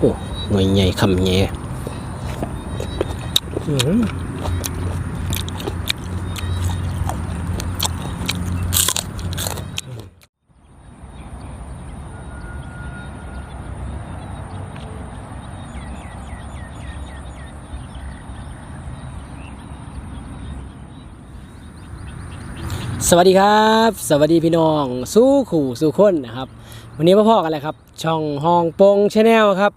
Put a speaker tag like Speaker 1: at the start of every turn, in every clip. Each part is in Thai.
Speaker 1: โอ้หน่วยใหญ่คำใหญ่อื้อหือสวัสดีครับ สวัสดีพี่น้องสู้ขู่สู้คนนะครับ วันนี้มาพ่อกันเลยครับ ช่องฮองโปงชาแนลครับ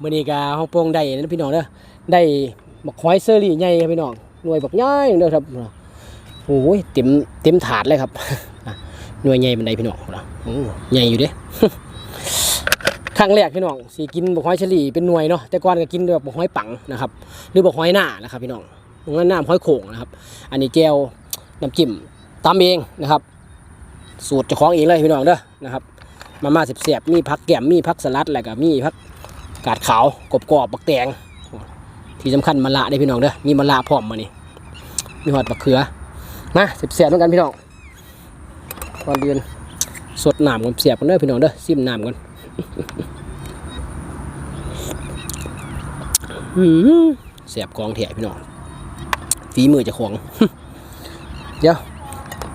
Speaker 1: มื่อนี้กาฮองโป่งได้นะพี่น้องเด้อได้บักควายเซอรี่ใหญ่ครับพี่น้องหน่วยบักใหญ่เด้อครับโอ้ยเต็มเต็มถาดเลยครับหน่วยใหญ่บันไดพี่น้องนะโอ้ใหญ่อยู่เด้ครั้งแรกพี่น้องสิกินบักหอยเฉลี่เป็นหน่วยเนาะแต่ก่อนก็กินแบบบักหอยปังนะครับหรือบักหอยหน้านะครับพี่น้องตรงนั้นน้ำหอยโข่งนะครับ อันนี้แก้วน้ำจิ้มตำเองนะครับ สูตรเจ้าของเองเลยพี่น้องเด้อนะครับมาม่าเสียบๆมีผักแก้มมีผักสลัดแล้วก็มีผัก กาดขาวกรอบๆบักแตงที่สำคัญมะละได้พี่น้องเด้อมีมะละพร้อมมานี่มีหอดบักเขือมาเสียบๆเหมือนกันพี่น้องก่อนเดือนสดหน้ำกันเสียบกันเด้อพี่น้องเด้อซิมหน้ำกันเสียบกองแถพี่น้องฝีมือจะของเดี๋ยว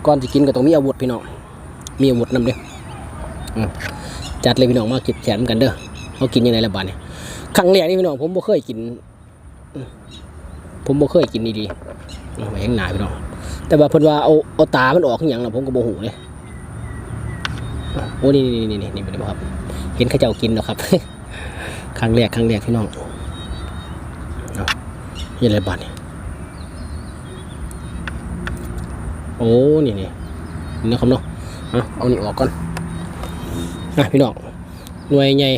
Speaker 1: ก่อนจะกินก็ต้องมีอาวุธพี่น้องมีอาวุธนำเด้อจัดเลยพี่น้องมาเก็บแขนกันเด้อ เขากินยังไงละบาดเนี่ยครั้งแรกนี่พี่น้องผมบ่เคยกิน ผมบ่เคยกินดีๆเอาไว้ข้างหน้าพี่น้องแต่ว่าเพิ่นว่าเอาเอาตา มันออกอย่างน่ะผมก็บ่ฮู้เลยโอ้นี่นี่นี่นี่นี่เป็นครับ เห็นเขาเจ้ากินแล้วครับ ครั้งแรกครั้งแรกพี่น้องยังไงบ้าดเนี่ยโอ้นี่นี่นี่นะครับเนาะเอาเอานี่ออกก่อนนะพี่น้องหน่วยใหญ่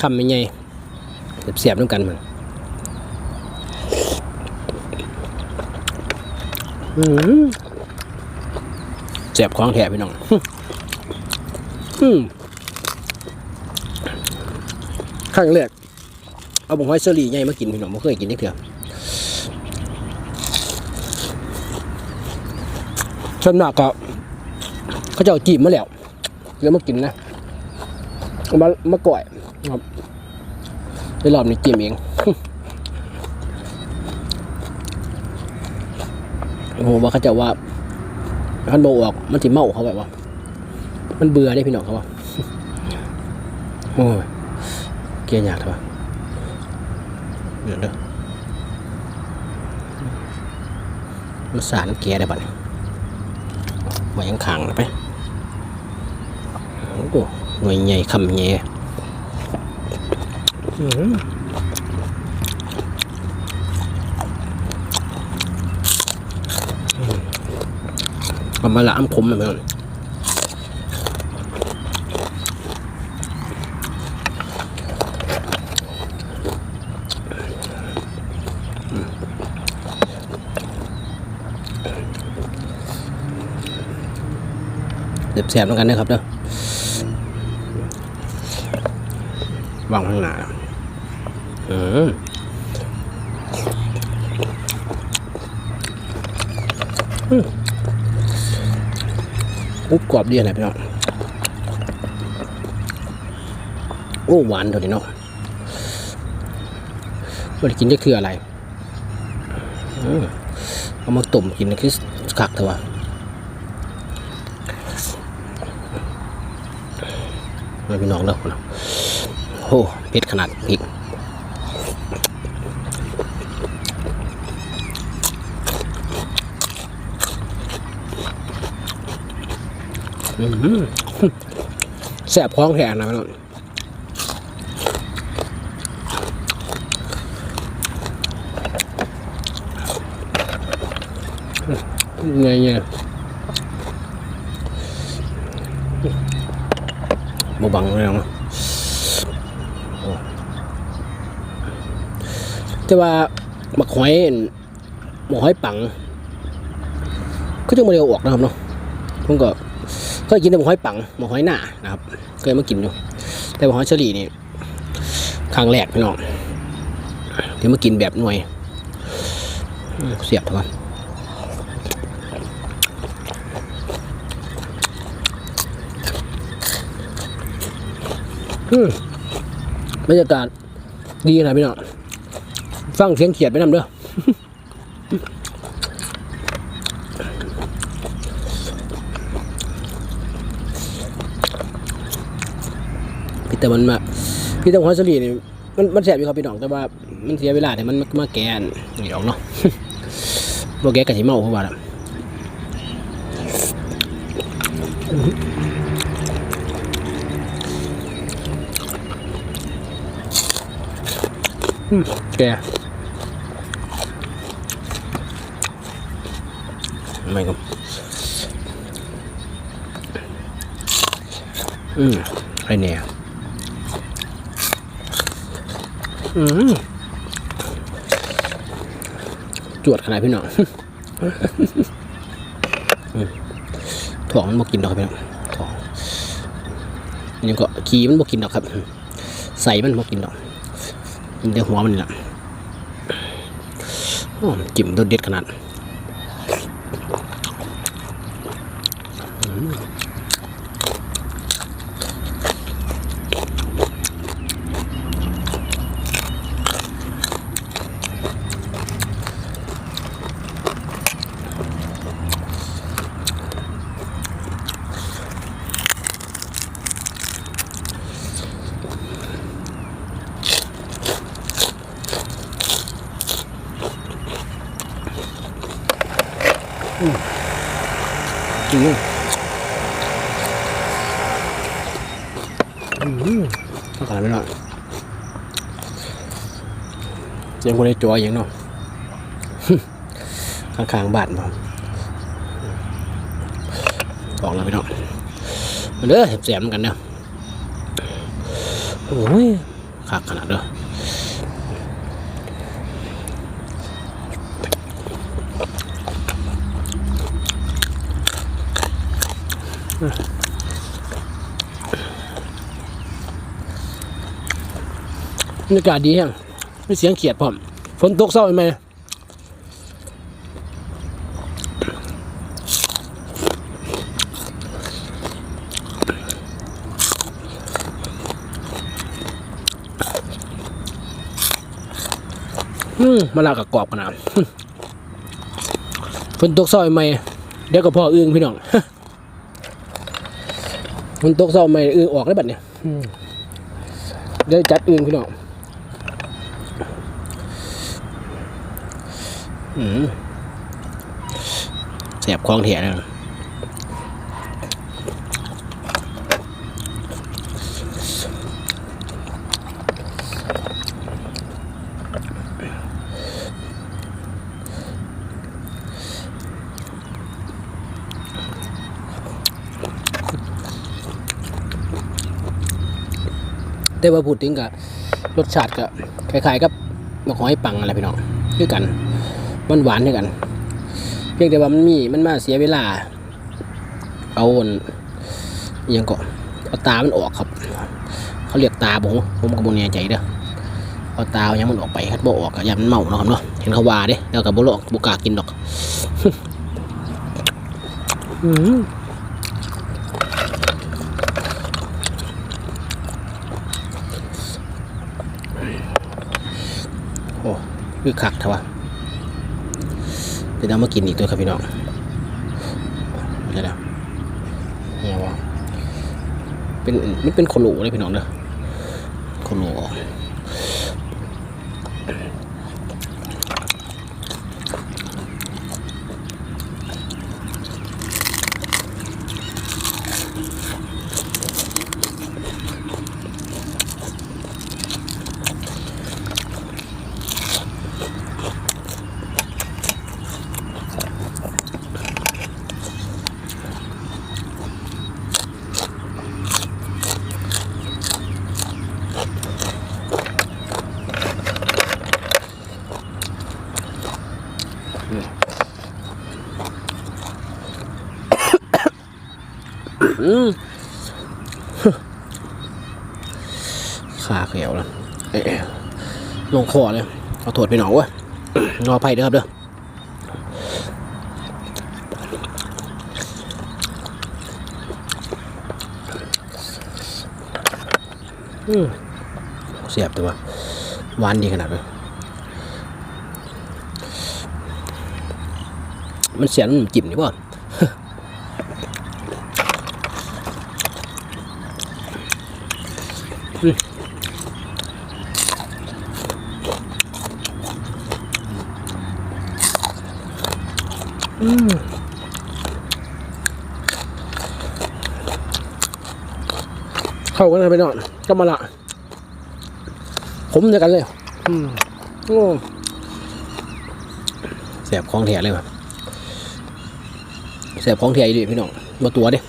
Speaker 1: คำใหญ่เสียบๆด้วยกันมันอื้อหือเสียบของแถพี่น้องอืมครั้งแรกเอาบุ้งหอยเซอรี่ใหญ่มากินพี่น้องไม่เคยกินนี่เถื่อส่วนมากก็เขาจะเอาจีบมาแล้วแล้วมากินนะมามาก่อยครับ ในรอบนี้จิ้มเองโอ้โหว่าเขาจะว่าท่านบอกออก มันสิเมาเขาแบบว่า มันเบื่อได้พี่น้องเขาว่าโอ้ยเกลียดอยากเถอะเดี๋ยวเด้อรสชาติน้ำเกลียได้บัดนี้ไว้ยังขังนะไปโอ้โหหน่วยใหญ่คำใหญ่อื้อหือ เอามาละอ้ำคมเลยมั้งเด็บแสบเหมือนกันนะครับเด้อวางข้างหน้า อออืมอุ๊บกรอบดีอะไรพี่น้องโอ้หวานตัวนี้เนาะไม่ได้กินได้คืออะไรอืมเอามาต้มกินนี่คือคักเถอะวะเอาพี่น้องเด้อคนน่ะโอ้เผ็ดขนาดพริกอื้อหือ แสบท้องแทนนะพี่น้องไงเงี้ยบบังเลยนะแต่ว่าหมักหอยอั่นหมกหอยปังก็จะมาเรียวออกนะครับเนาะผมก็ เคยกินแต่หมกหอยปังหมกหอยหน้านะครับ เคยมากินอยู่แต่หมกหอยเฉลี่นี่ครั้งแรกพี่น้องที่มากินแบบหน่วย เสียบเท่ากันบรรยากาศดีนะพี่น้องฟังเสียงเขียดไปนำเด้อ แต่มันมาพี่แต่หัวสลีนี่มันมันแสบอยู่ครับพี่น้องแต่ว่ามันเสียเวลาแต่มันมาแกนนี่ดอกเนาะบ่แกกะสิเมาเพราะว่าล่ะแกไม่ครับอืมไอเนี่ยอืม จวดขนาดพี่น้องถ่วงมันบ่กินดอกครับพี่น้องถ่วงอันนี้ก็ขี้มันบ่กินดอกครับ ใส่มันบ่กินดอกเดี๋ยวหัวมันนี่แหละโอ้จิ้มรสเด็ดขนาดอืม อืมอืมต้องการไม่หน่อยยังคนได้จัวอย่างเนาะข้างๆบานบ่บอกแล้วพี่น้องมาเด้อเสียบๆเหมือนกันเนาะโอ้ยขากขนาดเด้อ บรรยากาศดีแฮงมีเสียงเขียดพร้อมฝนตกเศร้าไหมมมะนากับกรอบขนาดฝนตกซอยใหม่เดี๋ยวก็พ่ออึ้งพี่น้อง ฝนตกซอยใหม่อึ้งออกได้วบัดเนี่ยอืมเดี๋ยวจัดอึ้งพี่น้องอืมแสบคลองเถียนะ แต่ว่าพูดถึงกับรสชาติก็คล้ายๆกับมะขอให้ปังอะไรพี่น้องคือกันมันหวานด้วยกัน เพียงแต่ว่ามันมีมันมาเสียเวลา เอาอนยังก็เอาตามันออกครับ เขาเรียกตาผมผมก็บ่แน่ใจเด้อเอาตาอาหยังมันออกไปครับบ่ออกก็อย่ามันเมาเนาะครับเนาะเห็นเขาว่าเด้แล้วก็บ่ลอกบ่กากินดอก อืมโอ้ คือคักเถอะวะเดี๋ยวเรามากินอีกตัวครับพี่น้องเดี๋ยวนะเนี่ยวะเป็นมันเป็นโคโลเลยพี่น้องเด้อโคโลออกอืม ขาเขียวแล้วเอ๊ะลงคอเลยเอาโทษไปหนองวะรอไผ่เด้อครับเด้ออืมเสียบตัวหวานดีขนาดเลยมันเสียนมันจิ้มนี่ป่ะ เข้ากันเลยไปนอนก็มาละผมเดียวกันเลย อืมโอ้แสบของแถเลยว่ะแสบของแถอีดิพี่น้องมาตัวเด้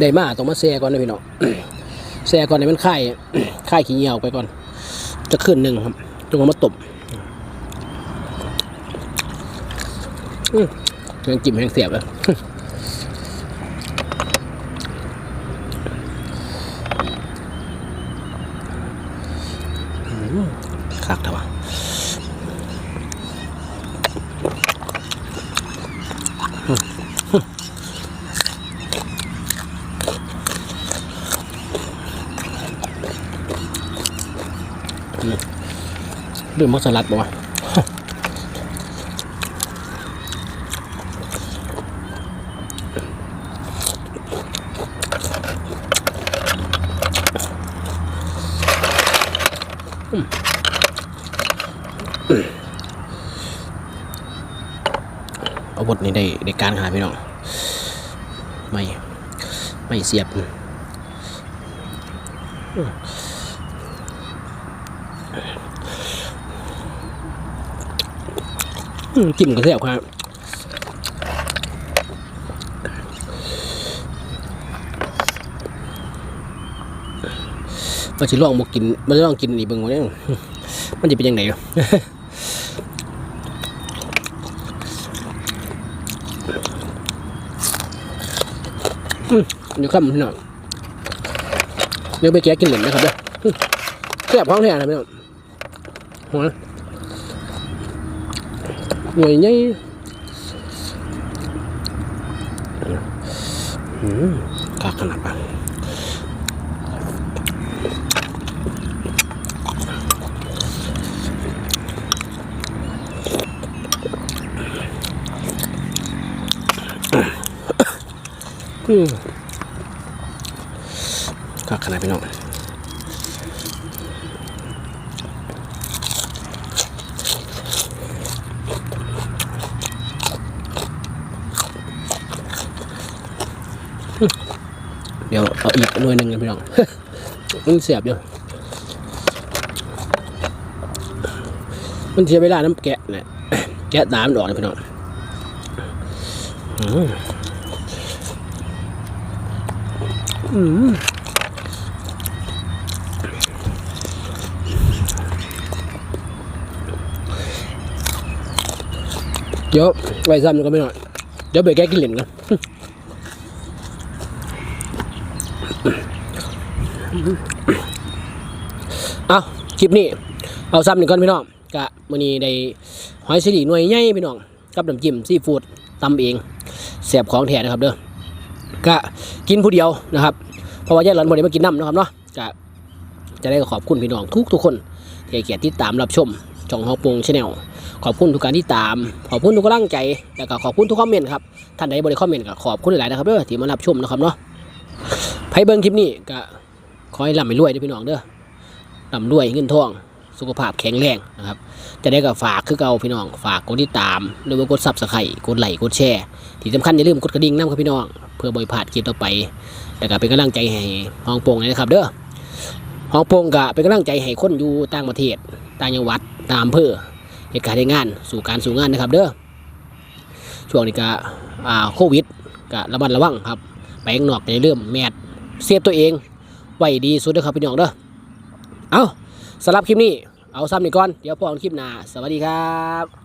Speaker 1: ได้มาต้องมาแซ่ก่อนนะพี่น้องแซ่ก่อนให้มันไข่ไข่ขี้เหี่ยวไปก่อน จะขึ้นหนึ่งครับจงมาตบอืมยังจิ้มแห้งเสียบเลย อืมคักเถอะวะ เรื่องมักสลัดบ่วะเอาบทนี้ได้ได้การขาพี่น้องไม่ ไม่เสียบ อืม จิ้มก็เสียบครับมันจะลองมากินมันจะลองกินนี่เบิ่งว่าเนี่ยมันจะเป็นยังไงเดี๋ยวข้ามพี่น้องเดี๋ยวไปแกะกินเหรียญนะครับเด้อแซ่บพ้องแท้นะพี่น้องหัว หน่วยใหญ่อืมกากขนาดปะอืมก็ขนาดพี่น้อง ดี๋ยวเอาอีกหน่วยหนึ่งกันพี่น้องมันเสียบอยู่มันเสียเวลาน้ำแกะเนี่ยแกะตามนอกเลยพี่น้องอืมเดี๋ยวไว้ซ้ำก็ไม่หน่อยเดี๋ยวไปแก้กินเหรียญกัน เอา คลิปนี้เอาซ้ำหนึ่งก่อนพี่น้องกะมื้อนี้ได้หอยสลีหน่วยใหญ่พี่น้องกับน้ำจิ้มซีฟู้ดตำเองแซ่บของแท้นะครับเด้อกะกินผู้เดียวนะครับเพราะว่าแย่ร้อนบ่ได้มากินน้ำนะครับเนาะกะจะได้ขอบคุณพี่น้องทุกทุกคนที่เกียรติติดตามรับชมช่องฮอปงชาแนลขอบคุณทุกการที่ตาม ขอบคุณทุกกำลังใจแล้วก็ขอบคุณทุกคอมเมนต์ครับท่านใดบริคอมเมนต์ก็ขอบคุณหลายๆนะครับเด้อที่มารับชมนะครับเนาะไพ่เบิ้งคลิปนี้ก็ขอให้ร่ำให้รวยด้อพี่น้องเด้อ ร่ำรวยเงินทอง สุขภาพแข็งแรงนะครับ จะได้กับฝากคือเก่าพี่น้อง ฝากกดติดตามหรือว่ากดซับสไครต์กดไลค์กดแชร์ ที่สำคัญอย่าลืมกดกระดิ่งน้ำครับพี่น้อง เพื่อบ่อยพลาดคลิปต่อไปแล้วก็เป็นกำลังใจให้ห้องโป่งเลยนะครับ เด้อห้องโป่งก็เป็นกำลังใจให้คนอยู่ต่างประเทศต่างจังหวัดตามอำเภอเหตุการณ์งาน สู่การสู่งานนะครับ เด้อช่วงนี้ก็โควิดก็ระมัดระวังครับไปข้างนอกในเรื่องแมดเซฟตัวเองไว้ดีสุดเด้อครับพี่น้องเด้อ เอาสำหรับคลิปนี้ เอาซ้ำนี่ก่อน เดี๋ยวพอกันคลิปหน้า สวัสดีครับ